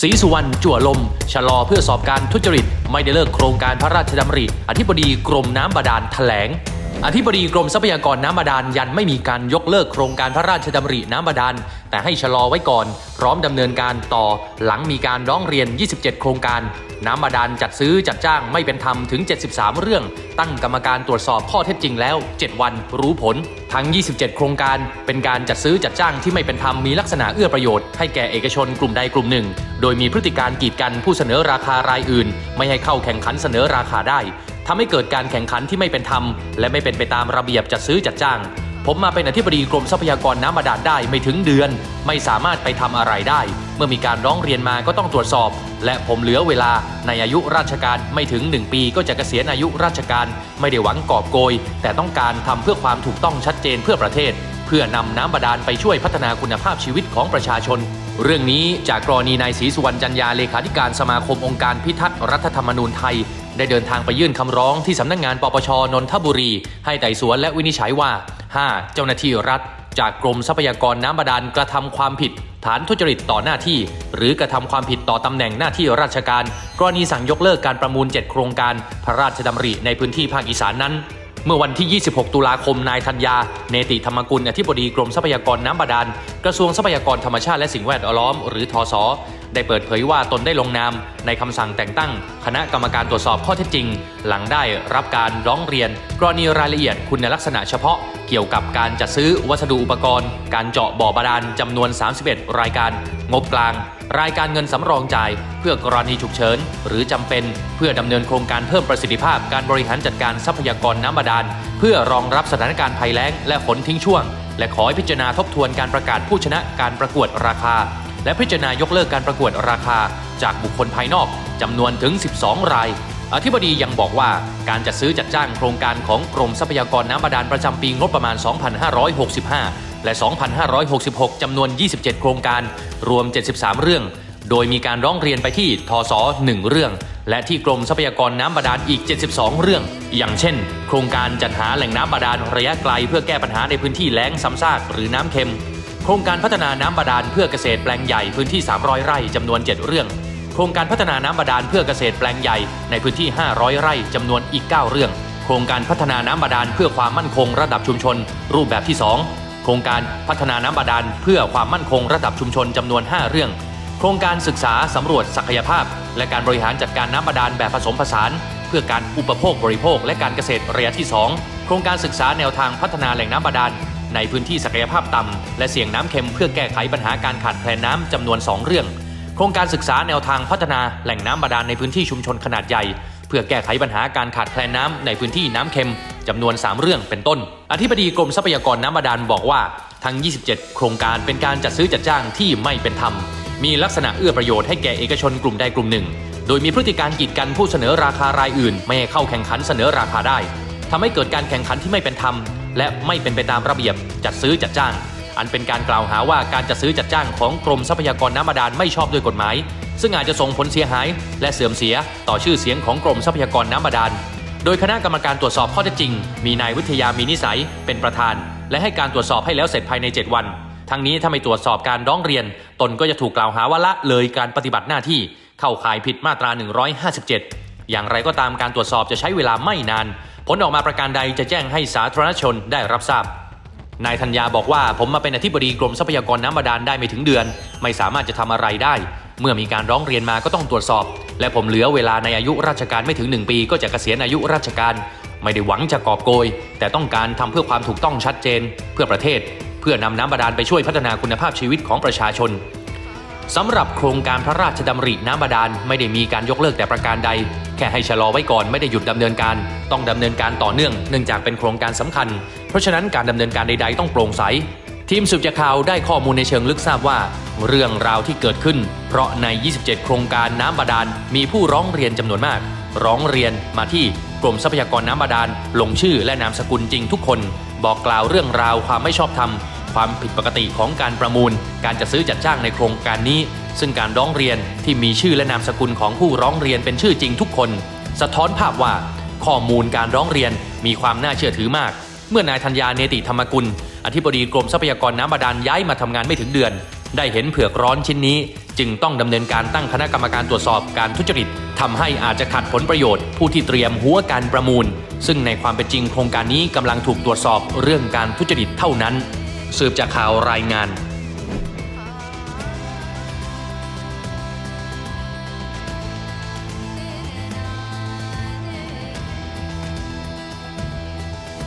ศรีสุวรรณจั่วลม ชะลอเพื่อสอบการทุจริต ไม่ได้เลิกโครงการพระราชดำริ อธิบดีกรมน้ำบาดาลแถลง อธิบดีกรมทรัพยากรน้ำบาดาลยันไม่มีการยกเลิกโครงการพระราชดำริน้ำบาดาลแต่ให้ชะลอไว้ก่อน พร้อมดำเนินการต่อหลังมีการร้องเรียน 27 โครงการ น้ำบาดาลจัดซื้อจัดจ้างไม่เป็นธรรมถึง 73 เรื่อง ตั้งกรรมการตรวจสอบข้อเท็จจริงแล้ว 7 วันรู้ผล ทั้ง 27 โครงการ เป็นการจัดซื้อจัดจ้างที่ไม่เป็นธรรมมีลักษณะเอื้อประโยชน์ให้แก่เอกชนกลุ่มใดกลุ่มหนึ่ง โดยมีพฤติการกีดกันผู้เสนอราคารายอื่น ไม่ให้เข้าแข่งขันเสนอราคาได้ ทำให้เกิดการแข่งขันที่ไม่เป็นธรรม และไม่เป็นไปตามระเบียบจัดซื้อจัดจ้าง ผมมาเป็นอธิบดีกรมทรัพยากรน้ำบาดาลได้ไม่ถึงเดือน ไม่สามารถไปทำอะไรได้ เมื่อมีการร้องเรียนมาก็ต้องตรวจสอบ และผมเหลือเวลาในอายุราชการไม่ถึง 1 ปีก็จะเกษียณอายุราชการไม่ได้หวังกอบโกย แต่ต้องการทำเพื่อความถูกต้องชัดเจนเพื่อประเทศ เพื่อนำน้ำบาดาลไปช่วยพัฒนาคุณภาพชีวิตของประชาชน เรื่องนี้จากกรณีนายศรีสุวรรณจันยาเลขาธิการสมาคมองค์การพิทักษ์รัฐธรรมนูญไทย ได้เดินทางไปยื่นคำร้องที่สำนักงานปปชนนทบุรี ให้ไต่สวนและวินิจฉัยว่า 5. เจ้าหน้าที่รัฐ จากกรมทรัพยากรน้ำบาดาลกระทำความผิด ฐานทุจริตต่อหน้าที่ หรือกระทำความผิดต่อตำแหน่งหน้าที่ราชการ กรณีสั่งยกเลิกการประมูล 7 โครงการ พระราชดำริในพื้นที่ภาคอีสานนั้น เมื่อวันที่ 26 ตุลาคม นายธัญญา เนติธรรมกุลอธิบดีกรมทรัพยากรน้ำบาดาล กระทรวงทรัพยากรธรรมชาติและสิ่งแวดล้อม หรือทส ได้เปิดเผยว่าตนได้ลงนามในคำสั่งแต่งตั้ง คณะกรรมการตรวจสอบข้อเท็จจริง หลังได้รับการร้องเรียน กรณีรายละเอียดคุณลักษณะเฉพาะ เกี่ยวกับการจัดซื้อวัสดุอุปกรณ์ การเจาะบ่อบาดาลจำนวน 31 รายการ งบกลาง รายการเงินสำรองจ่าย เพื่อกรณีฉุกเฉินหรือจำเป็น เพื่อดำเนินโครงการเพิ่มประสิทธิภาพ การบริหารจัดการทรัพยากรน้ำบาดาล เพื่อรองรับสถานการณ์ภัยแล้ง และฝนทิ้งช่วง และขอให้พิจารณาทบทวนการประกาศผู้ชนะการประกวดราคา และพิจารณายกเลิกการประกวดราคาจากบุคคลภายนอกจำนวนถึง 12 ราย อธิบดียังบอกว่าการจัดซื้อจัดจ้างโครงการของกรมทรัพยากรน้ำบาดาลประจำปีงบประมาณ 2565 และ 2566 จำนวน 27 โครงการ รวม 73 เรื่อง โดยมีการร้องเรียนไปที่ทศ1เรื่อง และที่กรมทรัพยากรน้ำบาดาลอีก 72 เรื่อง อย่างเช่น โครงการจัดหาแหล่งน้ำบาดาลระยะไกลเพื่อแก้ปัญหาในพื้นที่แล้งซ้ำซากหรือน้ำเค็ม โครงการพัฒนาน้ำบาดาลเพื่อเกษตรแปลงใหญ่พื้นที่ 300 ไร่จำนวน 7 เรื่อง โครงการพัฒนาน้ำบาดาลเพื่อเกษตรแปลงใหญ่ในพื้นที่ 500 ไร่จำนวนอีก 9 เรื่อง โครงการพัฒนาน้ำบาดาลเพื่อความมั่นคงระดับชุมชน รูปแบบที่ 2 โครงการพัฒนาน้ำบาดาลเพื่อความมั่นคงระดับชุมชนจำนวน 5 เรื่อง โครงการศึกษาสำรวจศักยภาพ และการบริหารจัดการน้ำบาดาลแบบผสมผสาน เพื่อการอุปโภคบริโภค และการเกษตรระยะที่ 2 โครงการศึกษาแนวทางพัฒนาแหล่งน้ำบาดาล ในพื้นที่ศักยภาพต่ำและเสี่ยงน้ำเค็มเพื่อแก้ไขปัญหาการขาดแคลนน้ำจำนวน 2 เรื่อง โครงการศึกษาแนวทางพัฒนาแหล่งน้ำบาดาลในพื้นที่ชุมชนขนาดใหญ่ เพื่อแก้ไขปัญหาการขาดแคลนน้ำในพื้นที่น้ำเค็มจำนวน 3 เรื่องเป็นต้น อธิบดีกรมทรัพยากรน้ำบาดาลบอกว่า ทั้ง 27 โครงการเป็นการจัดซื้อจัดจ้างที่ไม่เป็นธรรม มีลักษณะเอื้อประโยชน์ให้แก่เอกชนกลุ่มใดกลุ่มหนึ่ง โดยมีพฤติการกีดกันผู้เสนอราคารายอื่น ไม่ให้เข้าแข่งขันเสนอราคาได้ทำให้เกิดการแข่งขันที่ไม่เป็นธรรม และไม่เป็นไปตามระเบียบจัดซื้อจัดจ้าง อันเป็นการกล่าวหาว่าการจัดซื้อจัดจ้างของกรมทรัพยากรน้ำบาดาลไม่ชอบด้วยกฎหมาย ซึ่งอาจจะส่งผลเสียหาย และเสื่อมเสียต่อชื่อเสียงของกรมทรัพยากรน้ำบาดาล โดยคณะกรรมการตรวจสอบข้อเท็จจริง มีนายวิทยามีนิสัย เป็นประธาน และให้การตรวจสอบให้แล้วเสร็จภายใน 7 วันทั้งนี้ถ้าไม่ตรวจสอบการร้องเรียน ตนก็จะถูกกล่าวหาว่าละเลยการปฏิบัติหน้าที่เข้าข่ายผิดมาตรา 157 อย่างไรก็ตามการตรวจสอบจะใช้เวลาไม่นาน ผลออกมาประการใดจะแจ้งให้สาธารณชนได้รับทราบ นายธัญญาบอกว่าผมมาเป็นอธิบดีกรมทรัพยากรน้ำบาดาลได้ไม่ถึงเดือน ไม่สามารถจะทำอะไรได้ เมื่อมีการร้องเรียนมาก็ต้องตรวจสอบ และผมเหลือเวลาในอายุราชการไม่ถึง 1 ปี ก็จะเกษียณอายุราชการ ไม่ได้หวังจะกอบโกย แต่ต้องการทำเพื่อความถูกต้องชัดเจน เพื่อประเทศ เพื่อนำน้ำบาดาลไปช่วยพัฒนาคุณภาพชีวิตของประชาชน สำหรับโครงการพระราชดำริน้ำบาดาลไม่ได้มีการยกเลิกแต่ประการใด แค่ให้ชะลอไว้ก่อนไม่ได้หยุดดำเนินการ ต้องดำเนินการต่อเนื่องเนื่องจากเป็นโครงการสำคัญ เพราะฉะนั้นการดำเนินการใด ๆ ต้องโปร่งใส ทีมสืบจากข่าวได้ข้อมูลในเชิงลึกทราบว่า เรื่องราวที่เกิดขึ้น เพราะใน 27 โครงการน้ำบาดาลมีผู้ร้องเรียนจำนวนมาก ร้องเรียนมาที่กรมทรัพยากรน้ำบาดาลลงชื่อและนามสกุลจริงทุกคน บอกกล่าวเรื่องราวความไม่ชอบธรรม ความผิดปกติของการประมูล การจัดซื้อจัดจ้างในโครงการนี้ ซึ่งการร้องเรียนที่มีชื่อและนามสกุลของผู้ร้องเรียนเป็นชื่อจริงทุกคน สะท้อนภาพว่าข้อมูลการร้องเรียนมีความน่าเชื่อถือมาก เมื่อนายธัญญาเนติธรรมกุล อธิบดีกรมทรัพยากรน้ำบาดาลย้ายมาทำงานไม่ถึงเดือน ได้เห็นเผือกร้อนชิ้นนี้ จึงต้องดำเนินการตั้งคณะกรรมการตรวจสอบการทุจริตทำให้อาจจะขัดผลประโยชน์ ผู้ที่เตรียมหัวการประมูล ซึ่งในความเป็นจริงโครงการนี้กำลังถูกตรวจสอบเรื่องการทุจริตเท่านั้น สืบจากข่าวรายงาน